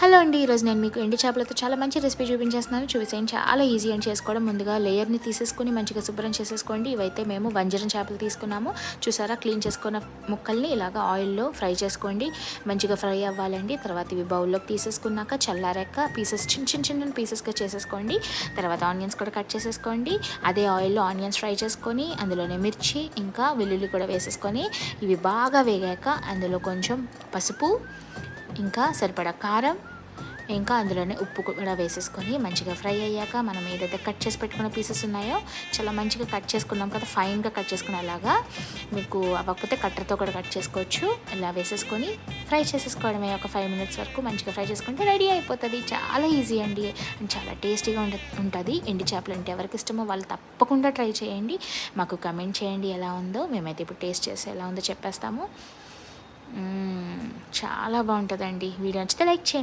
Hello అండి ఈరోజు నేను మీకు ఎండి చేపలతో చాలా మంచి రెసిపీ చూపించేస్తున్నాను. చూసేయండి చాలా ఈజీ అని చేసుకోవడం. ముందుగా లేయర్ని తీసేసుకొని మంచిగా శుభ్రం చేసేసుకోండి. ఇవైతే మేము వంజరం చేపలు తీసుకున్నాము. చూసారా క్లీన్ చేసుకున్న ముక్కల్ని ఇలాగ ఆయిల్లో ఫ్రై చేసుకోండి. మంచిగా ఫ్రై అవ్వాలండి. తర్వాత ఇవి బౌల్లోకి తీసేసుకున్నాక చల్లారాక పీసెస్ చిన్న చిన్న చిన్న పీసెస్గా చేసేసుకోండి. తర్వాత ఆనియన్స్ కూడా కట్ చేసేసుకోండి. అదే ఆయిల్లో ఆనియన్స్ ఫ్రై చేసుకొని అందులోనే మిర్చి ఇంకా వెల్లుల్లి కూడా వేసేసుకొని ఇవి బాగా వేగాక అందులో కొంచెం పసుపు ఇంకా సరిపడా కారం ఇంకా అందులోనే ఉప్పు కూడా వేసేసుకొని మంచిగా ఫ్రై అయ్యాక మనం ఏదైతే కట్ చేసి పెట్టుకున్న పీసెస్ ఉన్నాయో చాలా మంచిగా కట్ చేసుకున్నాం కదా ఫైన్గా కట్ చేసుకునేలాగా మీకు అవ్వకపోతే కట్టర్తో కూడా కట్ చేసుకోవచ్చు. ఇలా వేసేసుకొని ఫ్రై చేసేసుకోవడమే ఒక ఫైవ్ మినిట్స్ వరకు మంచిగా ఫ్రై చేసుకుంటే రెడీ అయిపోతుంది. చాలా ఈజీ అండి అండ్ చాలా టేస్టీగా ఉండ ఉంటుంది. ఎండి చేపలు అంటే ఎవరికి ఇష్టమో వాళ్ళు తప్పకుండా ట్రై చేయండి. మాకు కమెంట్ చేయండి ఎలా ఉందో. మేమైతే ఇప్పుడు టేస్ట్ చేసి ఎలా ఉందో చెప్పేస్తాము. చాలా బాగుంటుందండి. వీడియో నచ్చితే లైక్ చేయండి.